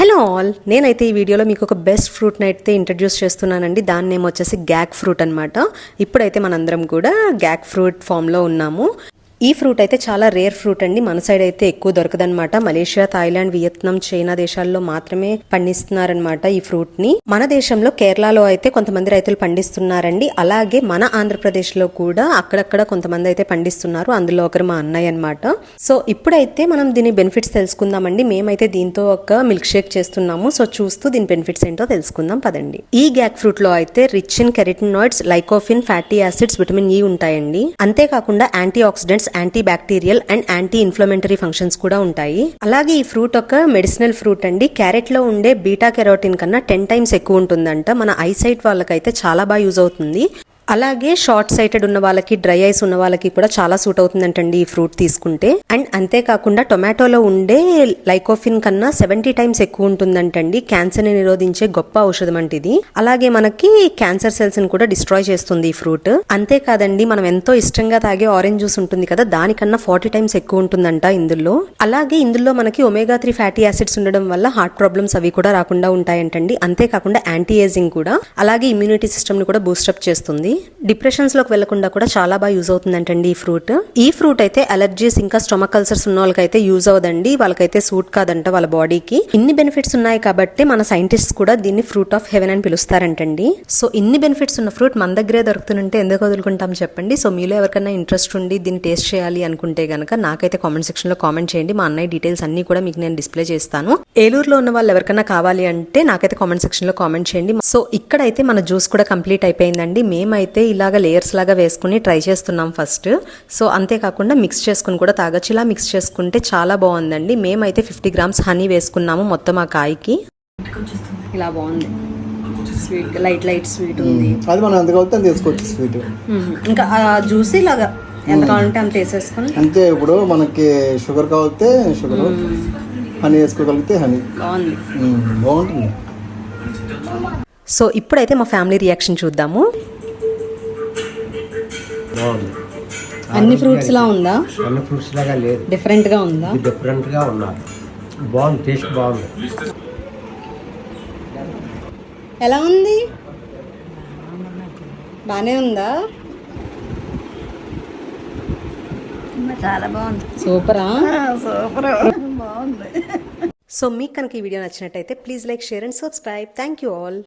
Hello all. నేనైతే ఈ వీడియోలో మీకు ఒక బెస్ట్ ఫ్రూట్ని అయితే ఇంట్రడ్యూస్ చేస్తున్నానండి. దాని నేమ్ వచ్చేసి గ్యాక్ ఫ్రూట్ అనమాట ఇప్పుడైతే మనందరం కూడా గ్యాక్ ఫ్రూట్ ఫామ్లో ఉన్నాము. ఈ ఫ్రూట్ అయితే చాలా రేర్ ఫ్రూట్ అండి. మన సైడ్ అయితే ఎక్కువ దొరకదనమాట మలేషియా థాయిలాండ్ వియత్నాం చైనా దేశాల్లో మాత్రమే పండిస్తున్నారనమాట ఈ ఫ్రూట్ని మన దేశంలో కేరళలో అయితే కొంతమంది రైతులు పండిస్తున్నారండి. అలాగే మన ఆంధ్రప్రదేశ్లో కూడా అక్కడక్కడ కొంతమంది అయితే పండిస్తున్నారు. అందులో ఒకరు మా అన్నయ్య అనమాట సో ఇప్పుడైతే మనం దీని బెనిఫిట్స్ తెలుసుకుందామండి. మేమైతే దీంతో ఒక మిల్క్ షేక్ చేస్తున్నాము. సో చూస్తూ దీని బెనిఫిట్స్ ఏంటో తెలుసుకుందాం. పదండి. ఈ గ్యాక్ ఫ్రూట్లో అయితే rich in carotenoids lycopene fatty acids vitamin E ఉంటాయండి. అంతేకాకుండా antioxidants antibacterial and anti inflammatory functions కూడా ఉంటాయి. అలాగే ఈ ఫ్రూట్ ఒక మెడిసినల్ ఫ్రూట్ అండి. క్యారెట్లో ఉండే బీటా కెరోటిన్ కన్నా టెన్ టైమ్స్ ఎక్కువ ఉంటుందంట. మన ఐసైట్ వాళ్ళకైతే చాలా బాగా యూజ్ అవుతుంది. అలాగే షార్ట్ సైటెడ్ ఉన్న వాళ్ళకి డ్రై ఐస్ ఉన్న వాళ్ళకి కూడా చాలా సూట్ అవుతుందంటండి ఈ ఫ్రూట్ తీసుకుంటే. అండ్ అంతేకాకుండా టొమాటోలో ఉండే లైకోఫిన్ కన్నా సెవెంటీ టైమ్స్ ఎక్కువ ఉంటుందంటండి. క్యాన్సర్ని నిరోధించే గొప్ప ఔషధం అంటే ఇది. అలాగే మనకి క్యాన్సర్ సెల్స్ని కూడా డిస్ట్రాయ్ చేస్తుంది ఈ ఫ్రూట్ అంతేకాదండి మనం ఎంతో ఇష్టంగా తాగే ఆరెంజ్ జ్యూస్ ఉంటుంది కదా దానికన్నా ఫార్టీ టైమ్స్ ఎక్కువ ఉంటుందంట ఇందులో. అలాగే ఇందులో మనకి ఒమేగా త్రీ ఫ్యాటీ యాసిడ్స్ ఉండడం వల్ల హార్ట్ ప్రాబ్లమ్స్ అవి కూడా రాకుండా ఉంటాయంటండి. అంతేకాకుండా యాంటీ ఏజింగ్ కూడా. అలాగే ఇమ్యూనిటీ సిస్టమ్ని కూడా బూస్టప్ చేస్తుంది. డిప్రెషన్స్లోకి వెళ్ళకుండా కూడా చాలా బాగా యూజ్ అవుతుందంటండి ఈ ఫ్రూట్. ఈ ఫ్రూట్ అయితే అలర్జీస్ ఇంకా స్టొమక్ కల్సర్స్ ఉన్న వాళ్ళకైతే యూజ్ అవ్వదండి. వాళ్ళకైతే సూట్ కాదంట వాళ్ళ బాడీకి. ఇన్ని బెనిఫిట్స్ ఉన్నాయి కాబట్టి మన సైంటిస్ట్ కూడా దీన్ని ఫ్రూట్ ఆఫ్ హెవెన్ అని పిలుస్తారంటండి. సో ఇన్ని బెనిఫిట్స్ ఉన్న ఫ్రూట్ మన దగ్గరే దొరుకుతుంటే ఎందుకు వదులుకుంటాం చెప్పండి? సో మీలో ఎవరికైనా ఇంట్రెస్ట్ ఉండి దీన్ని టేస్ట్ చేయాలి అనుకుంటే గనక నాకైతే కామెంట్ సెక్షన్లో కామెంట్ చేయండి. మా అన్నయ్య డీటెయిల్స్ అన్ని కూడా మీకు నేను డిస్ప్లే చేస్తాను. ఏలూరులో ఉన్న వాళ్ళు ఎవరికైనా కావాలి అంటే నాకైతే కామెంట్ సెక్షన్లో కామెంట్ చేయండి. సో ఇక్కడైతే మన జ్యూస్ కూడా కంప్లీట్ అయిపోయిందండి. మేమైతే ఇలాగ లేయర్స్ లాగా వేసుకుని ట్రై చేస్తున్నాం ఫస్ట్ సో అంతేకాకుండా మిక్స్ చేసుకుని కూడా తాగొచ్చు. ఇలా మిక్స్ చేసుకుంటే చాలా బాగుందండి. మేమైతే ఫిఫ్టీ గ్రామ్స్ హనీ వేసుకున్నాము మొత్తం ఆ కాయకి. ఇలా బాగుంది. స్వీట్ లైట్ లైట్ స్వీట్ ఉంది. అది మనం స్వీట్. ఇంకా ఆ జ్యూస్ ఇలాగా ఎంత కావాలంటే అంత వేసేసుకొని? అంతే ఇప్పుడు మనకి షుగర్ కావాలితే షుగర్ హనీ వేసుకోగలిగితే హనీ బాగుంది. బాగుంటుంది. సో ఇప్పుడైతే మా ఫ్యామిలీ రియాక్షన్ చూద్దాము. బాగుంది. అన్ని ఫ్రూట్స్ లా ఉందా? అన్ని ఫ్రూట్స్ లాగా లేదు. డిఫరెంట్గా ఉందా? డిఫరెంట్గా ఉన్నారు బాగుంది టేస్ట్ బాగుంది. ఎలా ఉంది? బానే ఉందా? చాలా బాగుంది. సూపరా? సూపర్. బాగుంది. సో మీకు కనుక ఈ వీడియో నచ్చినట్టయితే please like share and subscribe. Thank you all.